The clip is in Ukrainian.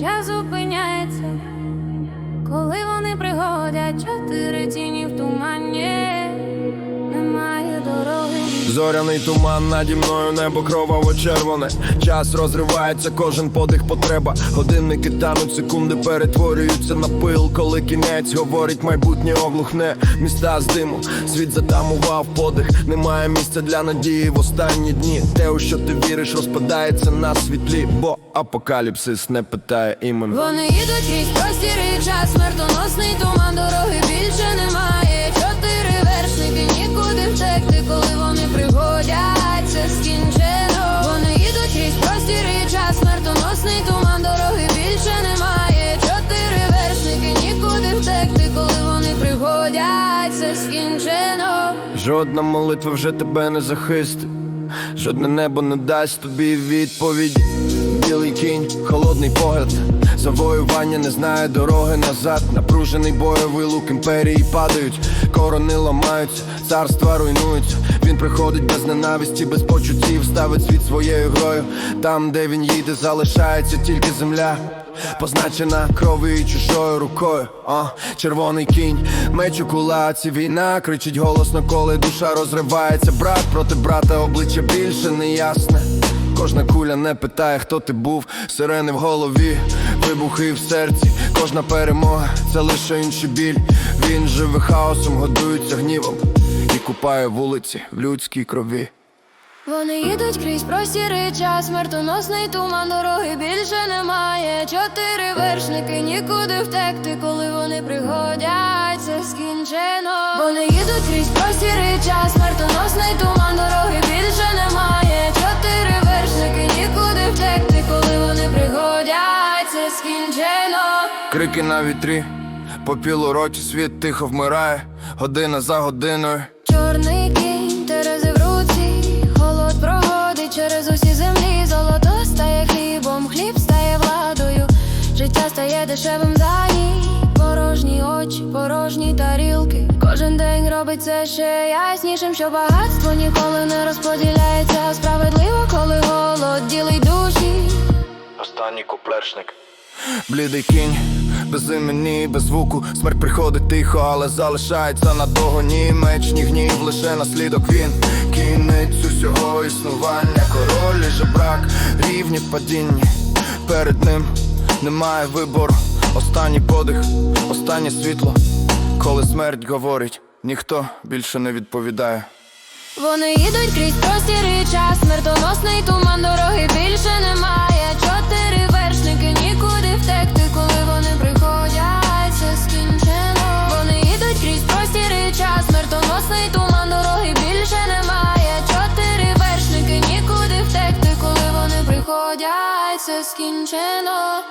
час зупиняється, коли вони приходять, чотири тіні Зоряний туман наді мною, небо кроваво червоне. Час розривається, кожен подих потреба. Годинники тануть, секунди перетворюються на пил. Коли кінець говорить, майбутнє оглухне. Міста з диму, світ затамував подих. Немає місця для надії в останні дні. Те, у що ти віриш, розпадається на світлі, бо апокаліпсис не питає імен. Вони їдуть крізь простір час, смертоносний туман, дороги більше немає. Жодна молитва вже тебе не захистить, жодне небо не дасть тобі відповіді. Білий кінь, холодний погляд, завоювання не знає дороги назад. Напружений бойовий лук імперії падають, корони ламаються, царства руйнуються. Він приходить без ненависті, без почуттів, ставить світ своєю грою. Там, де він їде, залишається тільки земля. Позначена кров'ю і чужою рукою, а червоний кінь, меч у кулаці, війна кричить голосно, коли душа розривається. Брат проти брата, обличчя більше не ясне. Кожна куля не питає, хто ти був, сирени в голові, вибухи в серці, кожна перемога це лише інший біль. Він живе хаосом, годується гнівом і купає вулиці в людській крові. Вони їдуть крізь простір і час, смертоносний туман, дороги більше немає. Чотири вершники, нікуди втекти, коли вони приходять, це скінчено. Вони їдуть крізь простір і час, смертоносний туман, приходять, скінчено. Крики на вітрі, попіл у роті, світ тихо вмирає, година за годиною. Чорний кінь, терези в руці, холод проходить через усі землі, золото стає хлібом, хліб стає владою, життя стає дешевим за ніч порожні очі, порожні тарілки. Кожен день робить це ще яснішим, що багатство ніколи не розподіляється справедливо, коли голод ділить душі. Останній куплешник. Блідий кінь, без імені, без звуку. Смерть приходить тихо, але залишається на догоні. Меч, ні гнів, лише наслідок він. Кінець усього існування, король і жебрак, рівні в падінні. Перед ним немає вибору. Останній подих, останнє світло. Коли смерть говорить, ніхто більше не відповідає. Вони їдуть крізь простір і час, смертоносний туман, дороги більше немає. Чотири вершники, нікуди